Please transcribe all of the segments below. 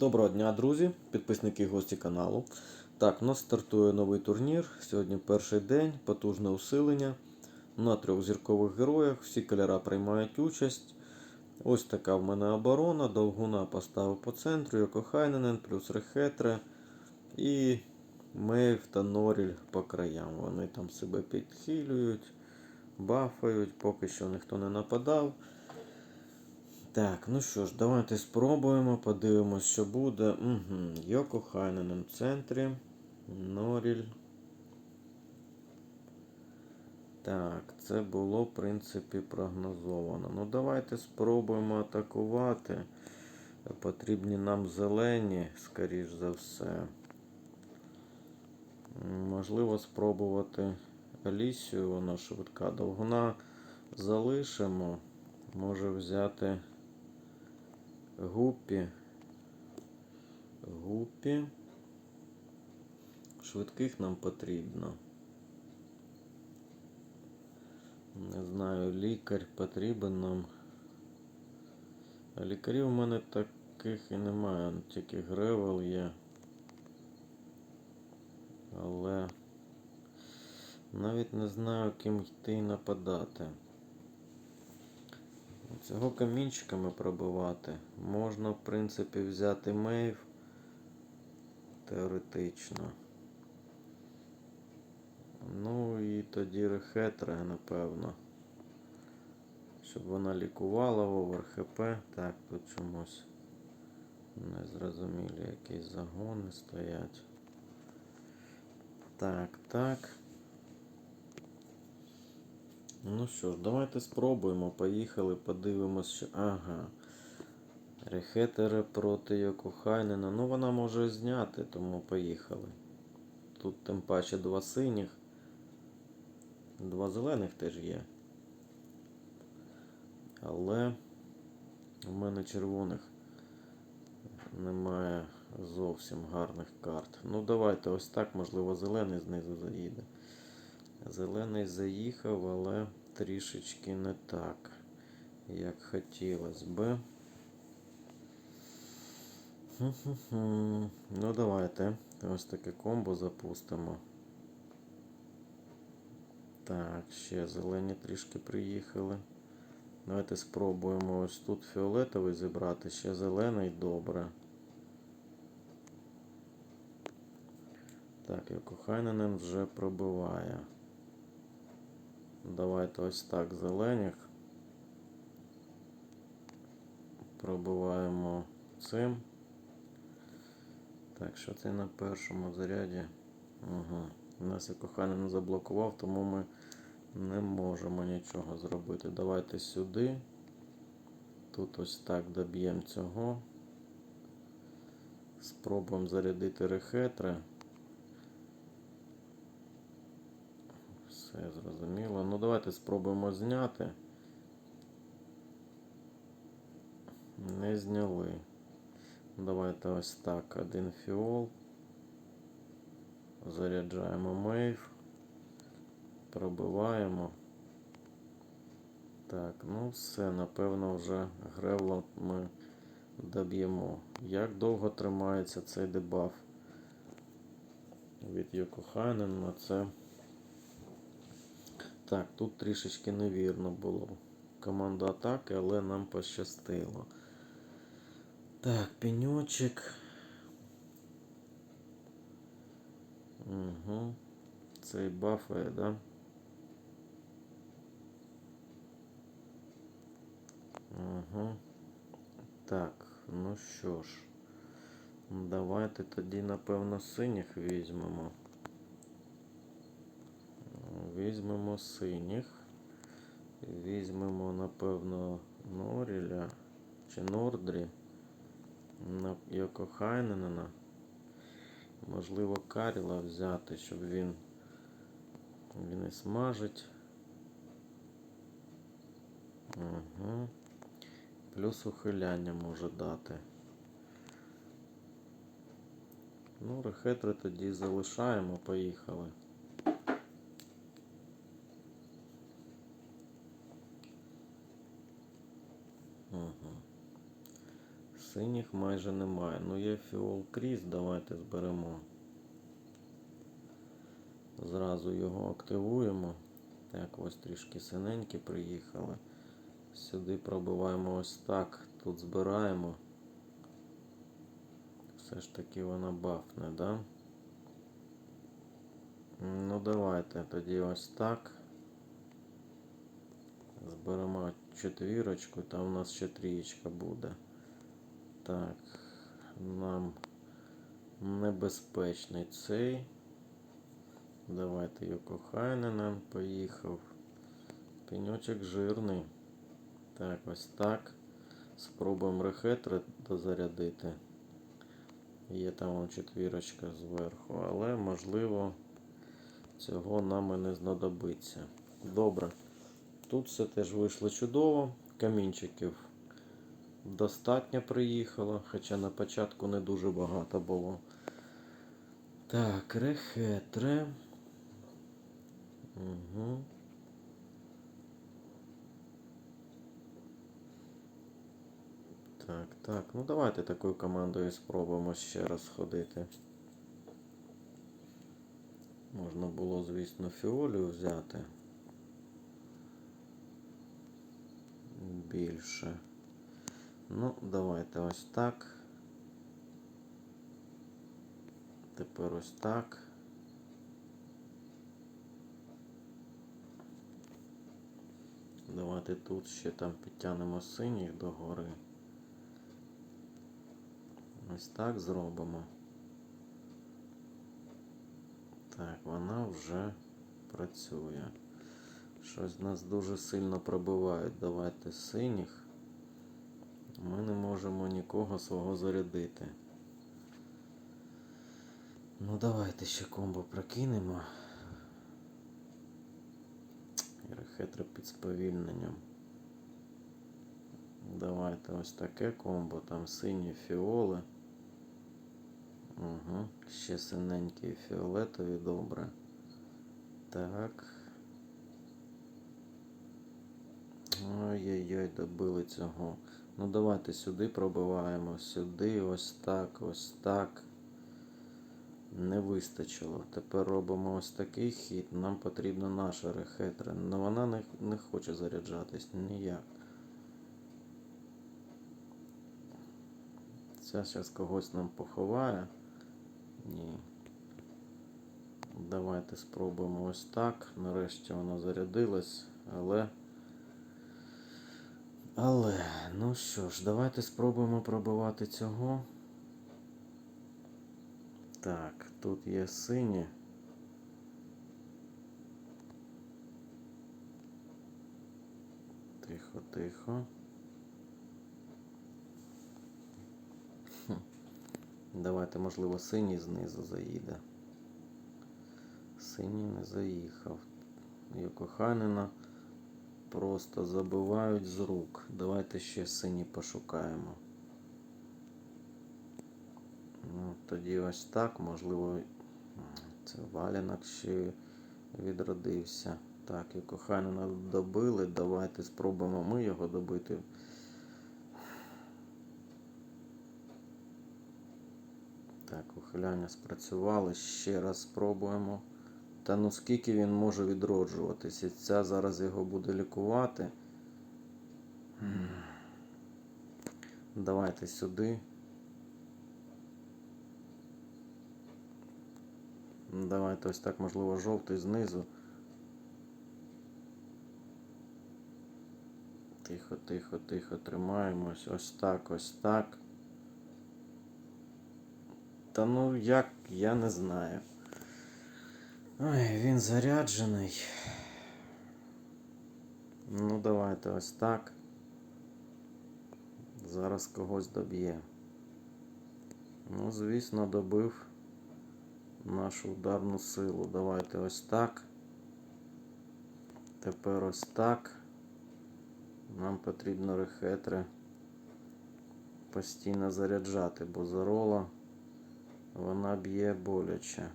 Доброго дня, друзі, підписники і гості каналу. Так, у нас стартує новий турнір. Сьогодні перший день, потужне усилення. На трьох зіркових героях. Всі кольора приймають участь. Ось така в мене оборона. Довгуна поставив по центру, Йокохайненен, плюс Рехетре. І Мейв та Норіль по краям. Вони там себе підхилюють, бафають, поки що ніхто не нападав. Так, ну що ж, давайте спробуємо, подивимось, що буде. Угу. Йоко Хайненен в центрі. Норіль. Так, це було, в принципі, прогнозовано. Ну, давайте спробуємо атакувати. Потрібні нам зелені, скоріш за все. Можливо, спробувати Алісію, вона швидка. Довгуна залишимо. Може взяти Гуппі. Гуппі. Швидких нам потрібно. Не знаю, лікар потрібен нам. А лікарів у мене таких і немає, тільки гревел є. Але навіть не знаю, ким йти і нападати. Цього камінчиками пробивати. Можна, в принципі, взяти мейв. Теоретично. Ну і тоді рехетра, напевно. Щоб вона лікувала овер ХП. Так, тут чомусь незрозумілі якісь загони стоять. Так, так. Ну що ж, давайте спробуємо. Поїхали, подивимось, що. Ага. Рехетере проти Йокухайнена. Ну, вона може зняти, тому поїхали. Тут тим паче два синіх. Два зелених теж є. Але у мене червоних немає зовсім гарних карт. Ну, давайте ось так, можливо, зелений знизу заїде. Зелений заїхав, але трішечки не так, як хотілося би. Ну, давайте ось таке комбо запустимо. Так, ще зелені трішки приїхали. Давайте спробуємо ось тут фіолетовий зібрати, ще зелений добре. Так, Йокохайненен вже пробиває. Давайте ось так зелених. Пробиваємо цим. Так, що це на першому заряді? Угу. Нас Йокохайнен заблокував, тому ми не можемо нічого зробити. Давайте сюди. Тут ось так доб'ємо цього. Спробуємо зарядити рехетри. Все зрозуміло. Ну давайте спробуємо зняти. Не зняли. Давайте ось так. Один фіол. Заряджаємо мейв. Пробиваємо. Так, ну все, напевно, вже гревло ми доб'ємо. Як довго тримається цей дебаф від Йокохайнена, це. Так, тут трішечки невірно було. Команда атаки, але нам пощастило. Так, пеньочек. Угу. Цей бафає, да? Угу. Так, ну що ж. Давайте тоді, напевно, синіх візьмемо. Візьмемо синіх. Візьмемо, напевно, Норіля чи Нордрі. На Йокохайнена. Можливо, Каріла взяти, щоб він він і смажить. Угу. Плюс ухиляння може дати. Ну, рехетри тоді залишаємо, поїхали. Угу. Все Синіх майже немає. Ну є фіол кріс, давайте зберемо. Зразу його активуємо. Так, ось трішки синенькі приїхали. Сюди пробиваємо ось так. Тут збираємо. Все ж таки вона бафне, да? Ну давайте тоді ось так. Зберемо четвірочку, там у нас ще трієчка буде. Так, нам небезпечний цей. Давайте Йокохайненен поїхав. Пеньочок жирний. Так, ось так. Спробуємо рехетри дозарядити. Є там четвірочка зверху, але можливо цього нам і не знадобиться. Добре. Тут все теж вийшло чудово. Камінчиків достатньо приїхало, хоча на початку не дуже багато було. Так, рехетре. Угу. Так, так. Ну давайте такою командою спробуємо ще раз ходити. Можна було, звісно, фіолію взяти. Більше. Ну, давайте ось так. Тепер ось так. Давайте тут ще там підтягнемо синіх догори. Ось так зробимо. Так, вона вже працює. Щось нас дуже сильно пробивають. Давайте синіх. Ми не можемо нікого свого зарядити. Ну давайте ще комбо прокинемо. Рехетри під сповільненням. Давайте ось таке комбо. Там сині фіоли. Угу. Ще синенькі фіолетові, добре. Так. Ой-ой-ой, добили цього. Ну давайте сюди пробиваємо. Сюди, ось так, ось так. Не вистачило. Тепер робимо ось такий хід. Нам потрібна наша рехетра. Але вона не, не хоче заряджатись ніяк. Ця зараз когось нам поховає. Ні. Давайте спробуємо ось так. Нарешті вона зарядилась, але. Але, ну що ж, давайте спробуємо пробивати цього. Так, тут є сині. Тихо, тихо. Давайте, можливо, синій знизу заїде. Синій не заїхав. Йокоханина просто забивають з рук. Давайте ще сині пошукаємо. Ну, тоді ось так, можливо, це валянок ще відродився. Так, і коханина добили. Давайте спробуємо ми його добити. Так, ухиляння спрацювали. Ще раз спробуємо. Та ну скільки він може відроджуватися? Ця зараз його буде лікувати. Давайте сюди. Давайте ось так, можливо, жовтий знизу. Тихо, тихо, тихо, тримаємось. Ось так, ось так. Та ну як, я не знаю. Ой, він заряджений. Ну, давайте ось так. Зараз когось доб'є. Ну, звісно, добив нашу ударну силу. Давайте ось так. Тепер ось так. Нам потрібно рехетри постійно заряджати, бо зарола вона б'є боляче.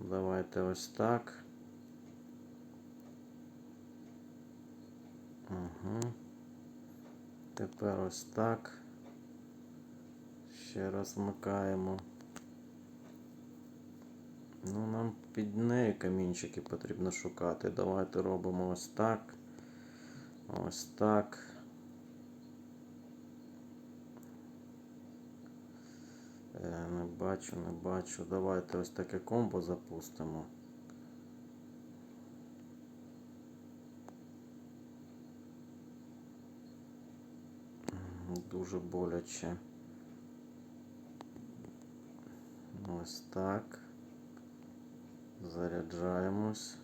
Давайте ось так. Угу. Тепер ось так. Ще раз вмикаємо. Ну, нам під нею камінчики потрібно шукати. Давайте робимо ось так. Ось так. Не бачу, не бачу. Давайте ось таке комбо запустимо. Дуже боляче. Ось так. Заряджаємось.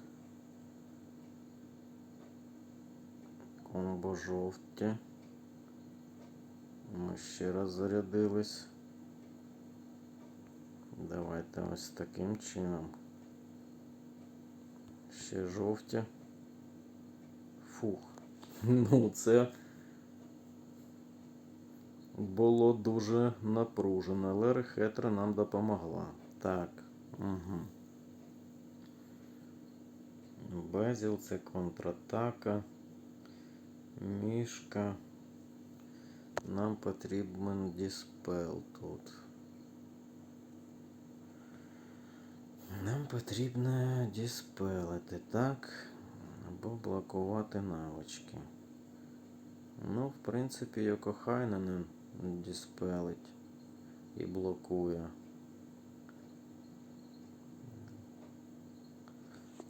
Комбо жовті. Ми ще раз зарядились. Давайте ось таким чином. Ще жовті. Фух. Ну, це було дуже напружено, але рехетра нам допомогла. Так. Угу. Безіл це контратака. Мішка. Нам потрібен диспел тут. Нам потрібно диспелити, так? Або блокувати навички. Ну, в принципі, Йокохайнен диспелить і блокує.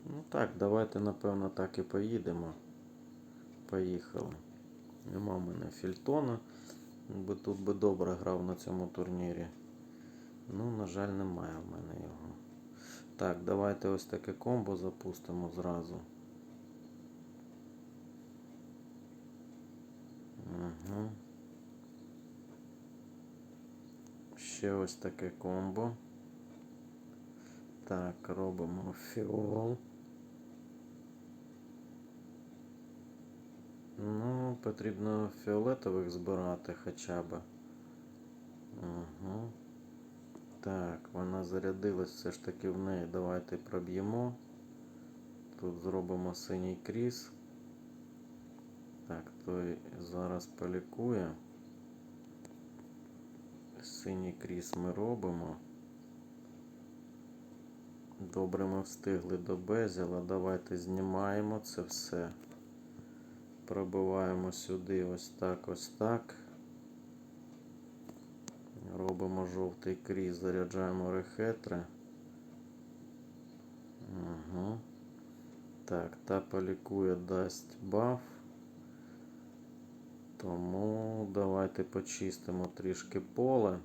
Ну так, давайте, напевно, так і поїдемо. Поїхали. Нема в мене Фільтона. Би тут би добре грав на цьому турнірі. Ну, на жаль, немає в мене його. Так, давайте ось таке комбо запустимо зразу. Угу. Ще ось таке комбо. Так, робимо фіол. Ну, потрібно фіолетових збирати хоча б. Угу. Так, вона зарядилась все ж таки в неї. Давайте проб'ємо. Тут зробимо синій кріс. Так, той зараз полікує. Синій кріс ми робимо. Добре, ми встигли до безіла. Давайте знімаємо це все. Пробиваємо сюди ось так, ось так. Робимо жовтий кріс, заряджаємо рехетри. Угу. Так, та полікує дасть баф. Тому давайте почистимо трішки поле.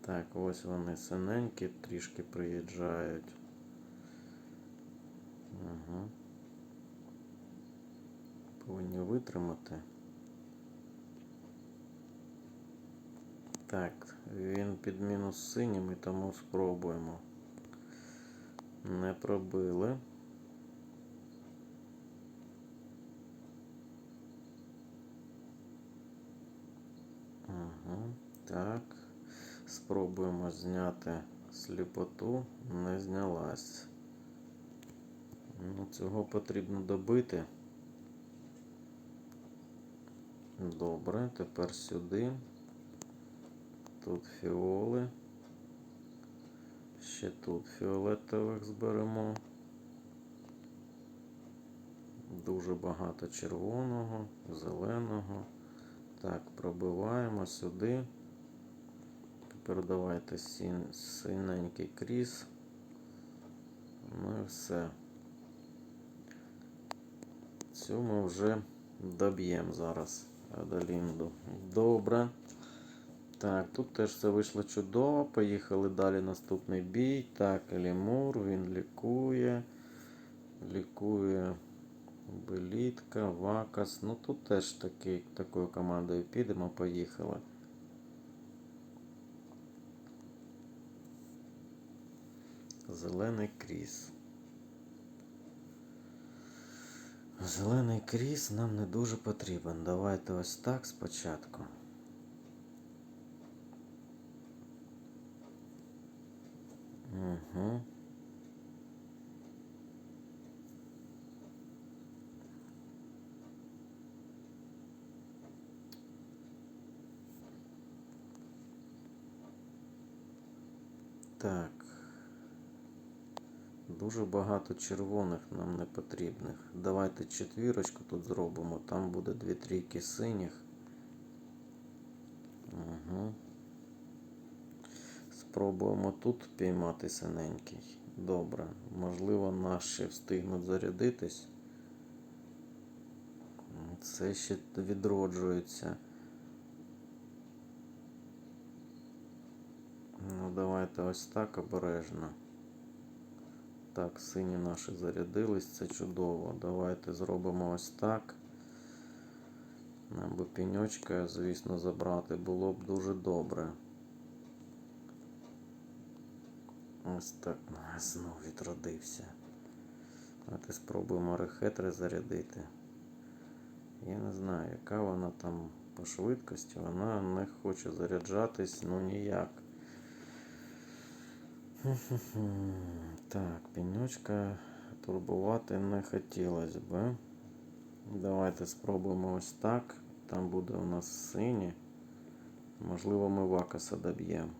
Так, ось вони синенькі, трішки приїжджають. Угу. Повинні витримати. Так, він під мінус синім, тому спробуємо. Не пробили. Угу, так. Спробуємо зняти сліпоту. Не знялась. Ну, цього потрібно добити. Добре, тепер сюди. Тут фіоли. Ще тут фіолетових зберемо. Дуже багато червоного, зеленого. Так, пробиваємо сюди. Тепер давайте син, синенький кріс. Ну і все. Цю ми вже доб'ємо зараз Адалінду. Добре. Так, тут теж все вийшло чудово. Поїхали далі наступний бій. Так, Елімур, він лікує. Лікує Белітка, Вакас. Ну тут теж таки, такою командою підемо, поїхали. Зелений кріс. Зелений кріс нам не дуже потрібен. Давайте ось так спочатку. Угу. Так. Дуже багато червоних нам не потрібних. Давайте четвірочку тут зробимо. Там буде дві трійки синіх. Угу. Спробуємо тут піймати синенький. Добре. Можливо, наші встигнуть зарядитись. Це ще відроджується. Ну, давайте ось так обережно. Так, сині наші зарядились, це чудово. Давайте зробимо ось так. Нам би піньочка, звісно, забрати було б дуже добре. Ось так. А, Знов відродився. Давайте спробуємо рехетри зарядити. Я не знаю, яка вона там по швидкості. Вона не хоче заряджатись, ну ніяк. Так, пеньочка турбувати не хотілося б. Давайте спробуємо ось так. Там буде у нас сині. Можливо, ми вакаса доб'ємо.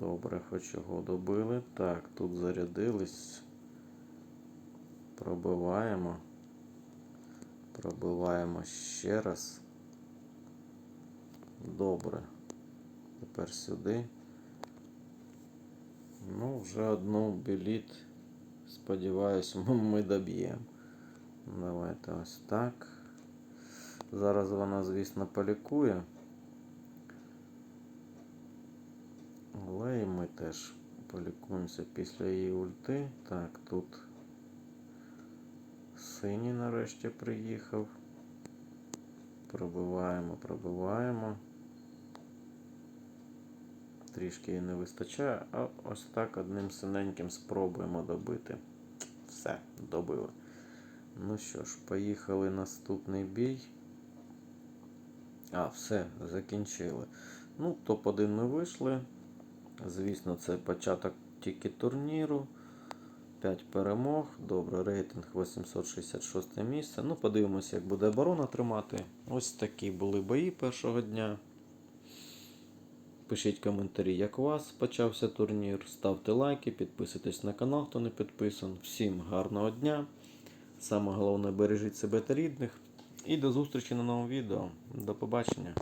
Добре, хоч його добили. Так, тут зарядились. Пробиваємо. Пробиваємо ще раз. Добре. Тепер сюди. Ну, вже одну біліт. Сподіваюсь, ми- доб'ємо. Давайте ось так. Зараз вона, звісно, полікує. Але і ми теж полікуємося після її ульти. Так, тут синій нарешті приїхав. Пробиваємо, пробиваємо. Трішки їй не вистачає, а ось так одним синеньким спробуємо добити. Все, добили. Ну що ж, поїхали наступний бій. А, все, закінчили. Ну, топ-1 ми вийшли. Звісно, це початок тільки турніру. 5 перемог. Добре, рейтинг 866 місце. Ну, подивимося, як буде оборона тримати. Ось такі були бої першого дня. Пишіть коментарі, як у вас почався турнір. Ставте лайки, підписуйтесь на канал, хто не підписан. Всім гарного дня. Саме головне бережіть себе та рідних. І до зустрічі на новому відео. До побачення.